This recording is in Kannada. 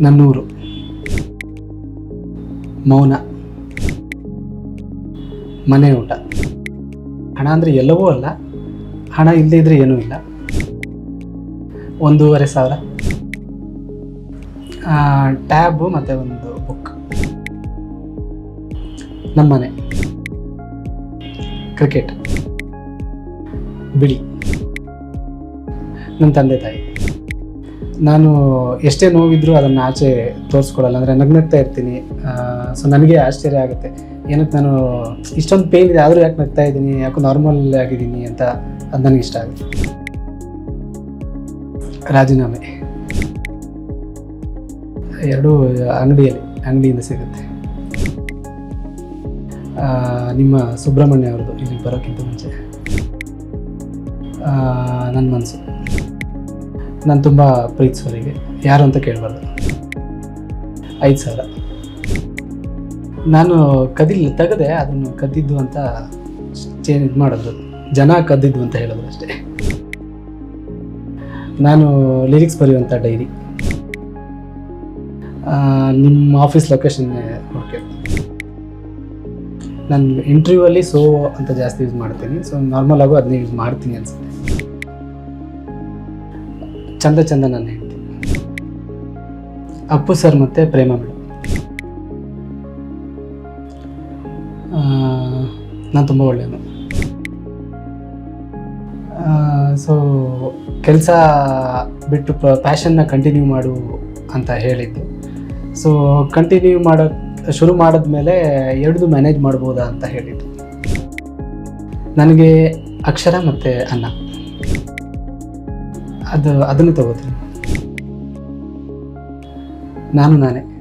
ನನ್ನೂರು. ಮೌನ. ಮನೆ ಊಟ. ಹಣ ಅಂದರೆ ಎಲ್ಲವೂ ಅಲ್ಲ. ಹಣ ಇಲ್ಲದೇ ಇದ್ರೆ ಏನೂ ಇಲ್ಲ. ಒಂದೂವರೆ ಸಾವಿರ. ಟ್ಯಾಬು ಮತ್ತು ಒಂದು ಬುಕ್. ನಮ್ಮನೆ. ಕ್ರಿಕೆಟ್. ಬಿಳಿ ನನ್ನ ತಂದೆ ತಾಯಿ. ನಾನು ಎಷ್ಟೇ ನೋವಿದ್ರೂ ಅದನ್ನು ಆಚೆ ತೋರಿಸ್ಕೊಡಲ್ಲ, ಅಂದರೆ ನಗ್ನಗ್ತಾ ಇರ್ತೀನಿ. ಸೊ ನನಗೆ ಆಶ್ಚರ್ಯ ಆಗುತ್ತೆ. ಏನಕ್ಕೆ ನಾನು, ಇಷ್ಟೊಂದು ಪೇನ್ ಇದೆ, ಆದರೂ ಯಾಕೆ ನಗ್ತಾ ಇದ್ದೀನಿ, ಯಾಕೋ ನಾರ್ಮಲ್ ಆಗಿದ್ದೀನಿ ಅಂತ ಅದು ನನಗೆ ಇಷ್ಟ ಆಗುತ್ತೆ. ರಾಜೀನಾಮೆ. ಎರಡು ಅಂಗಡಿಯಲ್ಲಿ, ಅಂಗಡಿಯಿಂದ ಸಿಗುತ್ತೆ. ನಿಮ್ಮ ಸುಬ್ರಹ್ಮಣ್ಯ ಅವ್ರದ್ದು ಇಲ್ಲಿ ಬರೋಕ್ಕಿಂತ ಮುಂಚೆ. ನನ್ನ ಮನಸ್ಸು ನಾನು ತುಂಬ ಪ್ರೀತಿಸೋರಿಗೆ ಯಾರು ಅಂತ ಕೇಳಬಾರ್ದು. ಐದು ಸಾವಿರ. ನಾನು ಕದಿಲ್ ತೆಗೆದೆ, ಅದನ್ನು ಕದ್ದಿದ್ದು ಅಂತ ಚೇಂಜ್ ಇದು ಮಾಡೋದು. ಜನ ಕದ್ದಿದ್ದು ಅಂತ ಹೇಳಿದ್ರು ಅಷ್ಟೇ. ನಾನು ಲಿರಿಕ್ಸ್ ಬರೆಯುವಂಥ ಡೈರಿ. ನಿಮ್ಮ ಆಫೀಸ್ ಲೊಕೇಶನ್ ಓಕೆ. ನಾನು ಇಂಟರ್ವ್ಯೂ ಅಲ್ಲಿ ಸೋ ಅಂತ ಜಾಸ್ತಿ ಯೂಸ್ ಮಾಡ್ತೀನಿ. ಸೊ ನಾರ್ಮಲ್ ಆಗೋ ಅದನ್ನೇ ಯೂಸ್ ಮಾಡ್ತೀನಿ ಅನ್ಸುತ್ತೆ. ಚಂದ ಚಂದ ನನ್ನ ಹೆಂಡತಿ ಅಪ್ಪು ಸರ್ ಮತ್ತು ಪ್ರೇಮ ಮೇಡಮ್ ನಾನು ತುಂಬ ಒಳ್ಳೆಯದು ಸೊ ಕೆಲಸ ಬಿಟ್ಟು ಪ್ಯಾಷನ್ನ ಕಂಟಿನ್ಯೂ ಮಾಡು ಅಂತ ಹೇಳಿದ್ದು. ಸೊ ಕಂಟಿನ್ಯೂ ಮಾಡೋ ಶುರು ಮಾಡಿದ್ಮೇಲೆ ಎರಡೂ ಮ್ಯಾನೇಜ್ ಮಾಡ್ಬೋದಾ ಅಂತ ಹೇಳಿದ್ದು. ನನಗೆ ಅಕ್ಷರ ಮತ್ತು ಅನ್ನ. ಅದು ಅದನ್ನು ತಗೋತೀನಿ. ನಾನು ನಾನೇ.